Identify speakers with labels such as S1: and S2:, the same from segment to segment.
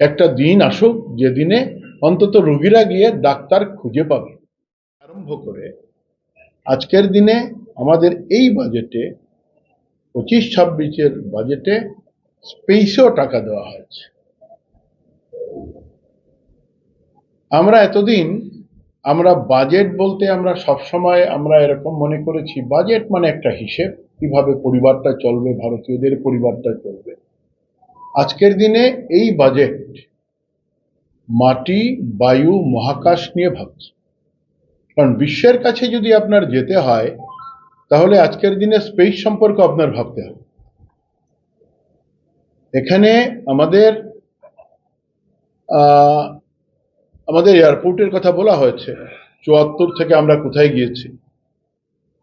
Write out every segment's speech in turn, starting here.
S1: একটা দিন আসুক যেদিনে অন্তত রোগীরা গিয়ে ডাক্তার খুঁজে পাবে। আরম্ভ করে, আজকের দিনে আমাদের এই বাজেটে পঁচিশ ছাব্বিশের বাজেটে স্পেসও টাকা দেওয়া হয়েছে। আমরা এতদিন, আমরা বাজেট বলতে আমরা সবসময় আমরা এরকম মনে করেছি, বাজেট মানে একটা হিসেব, কীভাবে পরিবারটা চলবে, ভারতীয়দের পরিবারটা চলবে। আজকের দিনে এই বাজেট মাটি, বায়ু, মহাকাশ নিয়ে ভাবছে। কারণ বিশ্বের কাছে যদি আপনার যেতে হয়, তাহলে আজকের দিনে স্পেস সম্পর্কে আপনার ভাবতে হবে। এখানে আমাদের আমাদের এয়ারপোর্টের কথা বলা হয়েছে, চুয়াত্তর থেকে আমরা কোথায় গিয়েছি।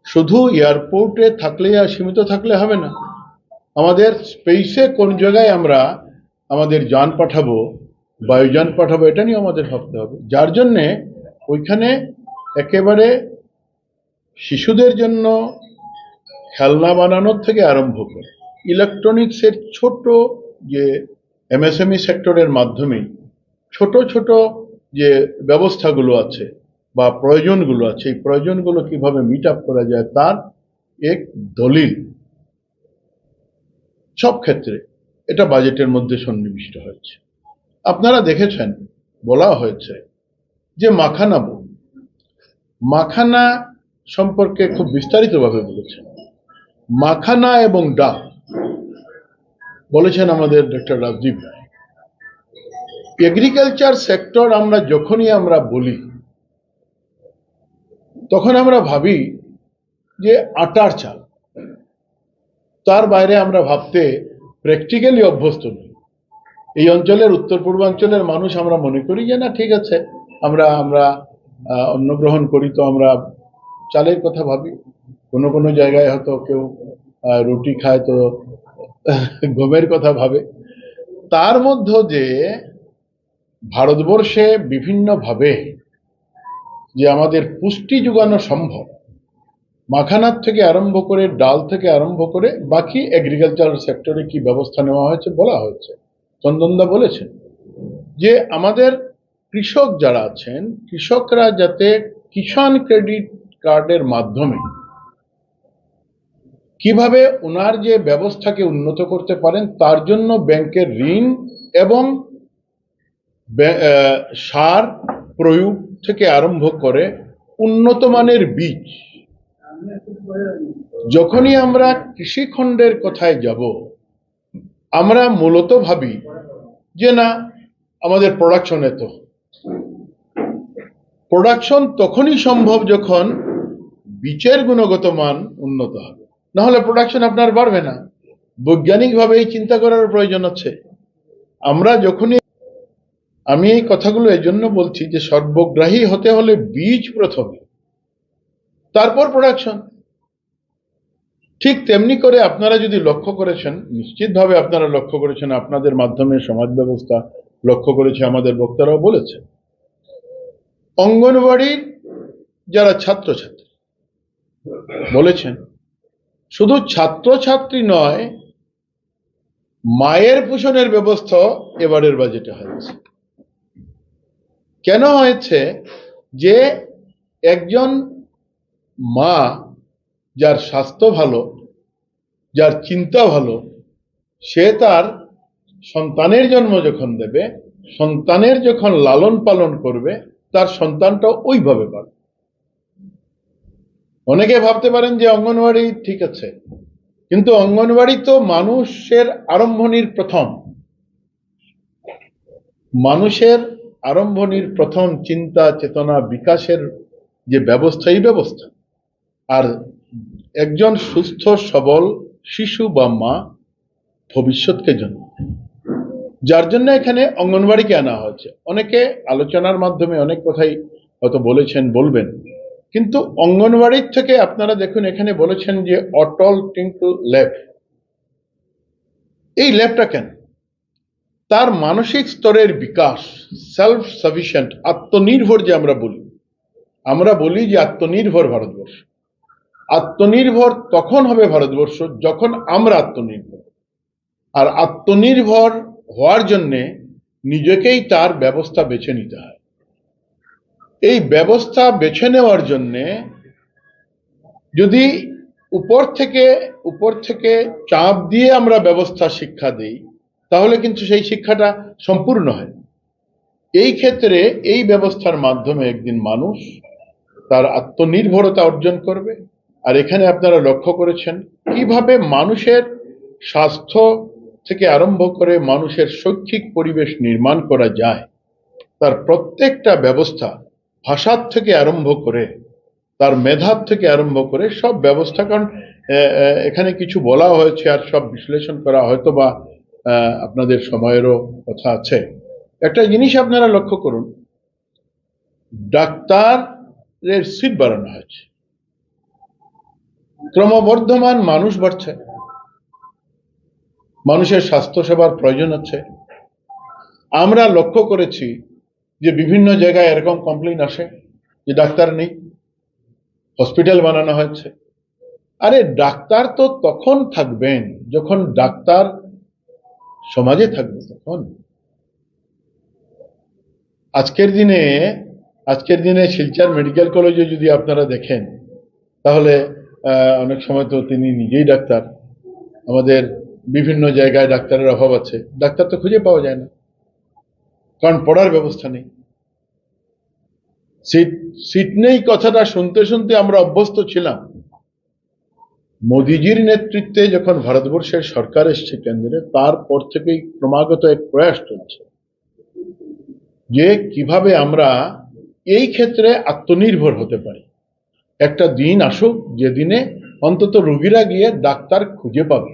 S1: শুধু এয়ারপোর্টে থাকলে আর সীমিত থাকলে হবে না। আমাদের স্পেসে কোন জায়গায় আমরা আমাদের যান পাঠাবো বায়ুযান পাঠাবো, এটা নিয়ে আমাদের ভাবতে হবে। যার জন্যে ওইখানে একেবারে শিশুদের জন্য খেলনা বানানোর থেকে আরম্ভ করে ইলেকট্রনিক্সের ছোট যে এমএসএমই সেক্টরের মাধ্যমে ছোট ছোট যে ব্যবস্থাগুলো আছে বা প্রয়োজনগুলো আছে, এই প্রয়োজনগুলো কীভাবে মিট আপ করা যায়, তার এক দলিল। সব ক্ষেত্রে এটা বাজেটের মধ্যে সন্নিবিষ্ট হয়েছে। আপনারা দেখেছেন, বলা হয়েছে যে মাখানা বই মাখানা সম্পর্কে খুব বিস্তারিতভাবে বলেছেন। মাখানা এবং ডাল বলেছেন আমাদের doctor Rajdeep Roy. Agriculture sector আমরা যখনই আমরা বলি, তখন আমরা ভাবি যে আটার চাল। তার বাইরে আমরা ভাবতে প্র্যাকটিক্যালি অভ্যস্ত নই। এই অঞ্চলের উত্তর পূর্বাঞ্চলের মানুষ আমরা মনে করি যে না ঠিক আছে আমরা আমরা আহ, অন্ন গ্রহণ করি তো আমরা চালের কথা ভাবি। কোনো কোনো জায়গায় হয়তো কেউ রুটি খায় তো গমের কথা ভাবে। তার মধ্য যে ভারতবর্ষে বিভিন্নভাবে যে আমাদের পুষ্টি যোগানো সম্ভব মাখানার থেকে আরম্ভ করে, ডাল থেকে আরম্ভ করে বাকি এগ্রিকালচার সেক্টরে কি ব্যবস্থা নেওয়া হয়েছে বলা হয়েছে। চন্দনদা বলেছেন যে আমাদের কৃষক যারা আছেন, কৃষকরা যাতে কিষাণ ক্রেডিট কার্ডের মাধ্যমে কীভাবে ওনার যে ব্যবস্থাকে উন্নত করতে পারেন, তার জন্য ব্যাংকের ঋণ এবং সার প্রয়োগ থেকে আরম্ভ করে উন্নত মানের বীজ যখনই আমরা কৃষিখণ্ডের কথায় যাব, আমরা মূলত ভাবি যে না, আমাদের প্রোডাকশন এত প্রোডাকশন তখনই সম্ভব যখন বীজের গুণগত মান উন্নত হবে। না হলে প্রোডাকশন আপনার বাড়বে না। বৈজ্ঞানিকভাবে এই চিন্তা করার প্রয়োজন আছে। আমরা যখনই আমি এই কথাগুলো এই জন্য বলছি যে সর্বগ্রাহী হতে হলে বীজ প্রথমে। তারপর প্রোডাকশন ঠিক তেমনি করে আপনারা যদি লক্ষ্য করেছেন, নিশ্চিতভাবে আপনারা লক্ষ্য করেছেন, আপনাদের মাধ্যমে সমাজ ব্যবস্থা লক্ষ্য করেছে আমাদের বক্তারাও বলেছেন। অঙ্গনবাড়ির যারা ছাত্রছাত্রী বলেছেন, শুধু ছাত্রছাত্রী নয়, মায়ের পোষণের ব্যবস্থা এবারের বাজেটে হয়েছে। কেন হয়েছে? যে একজন মা, যার স্বাস্থ্য ভালো, যার চিন্তা ভালো, সে তার সন্তানের জন্ম যখন দেবে, সন্তানের যখন লালন পালন করবে, তার সন্তানটা ওইভাবে পাবে। অনেকে ভাবতে পারেন যে অঙ্গনওয়াড়ি ঠিক আছে, কিন্তু অঙ্গনওয়াড়ি তো মানুষের আরম্ভণীর প্রথম। মানুষের আরম্ভণীর প্রথম চিন্তা, চেতনা, বিকাশের যে ব্যবস্থা, এই ব্যবস্থা। আর একজন সুস্থ, সবল শিশু বা মা ভবিষ্যৎকে জন্য যার জন্য এখানে অঙ্গনবাড়িকে আনা হয়েছে। অনেকে আলোচনার মাধ্যমে অনেক কথাই হয়তো বলেছেন, বলবেন। কিন্তু অঙ্গনবাড়ির থেকে আপনারা দেখুন, এখানে বলেছেন যে অটল টিঙ্কল ল্যাব। এই ল্যাবটা কেন? তার মানসিক স্তরের বিকাশ সেলফ সাফিসিয়েন্ট আত্মনির্ভর যে আমরা বলি আমরা বলি যে আত্মনির্ভর ভারতবর্ষ। আত্মনির্ভর তখন হবে ভারতবর্ষ যখন আমরা আত্মনির্ভর। আর আত্মনির্ভর হওয়ার জন্যে নিজেকেই তার ব্যবস্থা বেছে নিতে হয়। এই ব্যবস্থা বেছে নেওয়ার জন্যে যদি উপর থেকে উপর থেকে চাপ দিয়ে আমরা ব্যবস্থা শিক্ষা দেই, তাহলে কিন্তু সেই শিক্ষাটা সম্পূর্ণ হয়। এই ক্ষেত্রে এই ব্যবস্থার মাধ্যমে একদিন মানুষ তার আত্মনির্ভরতা অর্জন করবে। আর এখানে আপনারা লক্ষ্য করেছেন কীভাবে মানুষের স্বাস্থ্য থেকে আরম্ভ করে মানুষের শৈক্ষিক পরিবেশ নির্মাণ করা যায়, তার প্রত্যেকটা ব্যবস্থা ভাষার থেকে আরম্ভ করে, তার মেধার থেকে আরম্ভ করে সব ব্যবস্থা, কারণ এখানে কিছু বলা হয়েছে আর সব বিশ্লেষণ করা হয়তো বা আপনাদের সময়েরও কথা আছে। একটা জিনিস আপনারা লক্ষ্য করুন, ডাক্তারের সিট বাড়ানো হয়েছে। ক্রমবর্ধমান মানুষ বাড়ছে। মানুষের স্বাস্থ্য সেবার প্রয়োজন হচ্ছে। আমরা লক্ষ্য করেছি যে বিভিন্ন জায়গায় এরকম কমপ্লেন আসে যে ডাক্তার নেই হসপিটাল বানানো হয়েছে। আরে ডাক্তার তো তখন থাকবেন, যখন ডাক্তার সমাজে থাকবে তখন। আজকের দিনে আজকের দিনে শিলচর মেডিকেল কলেজে যদি আপনারা দেখেন, তাহলে অনেক সময় তো তিনি নিজেই ডাক্তার। আমাদের বিভিন্ন জায়গায় ডাক্তারের অভাব আছে। ডাক্তার তো খুঁজে পাওয়া যায় না। কারণ পড়ার ব্যবস্থা নেই। সিট সিট নেই কথাটা শুনতে শুনতে আমরা অভ্যস্ত ছিলাম। মোদিজির নেতৃত্বে যখন ভারতবর্ষের সরকার এসছে কেন্দ্রে, তারপর থেকেই ক্রমাগত এক প্রয়াস চলছে। যে কীভাবে আমরা এই ক্ষেত্রে আত্মনির্ভর হতে পারি। একটা দিন আসুক যেদিনে অন্তত রুগীরা গিয়ে ডাক্তার খুঁজে পাবে।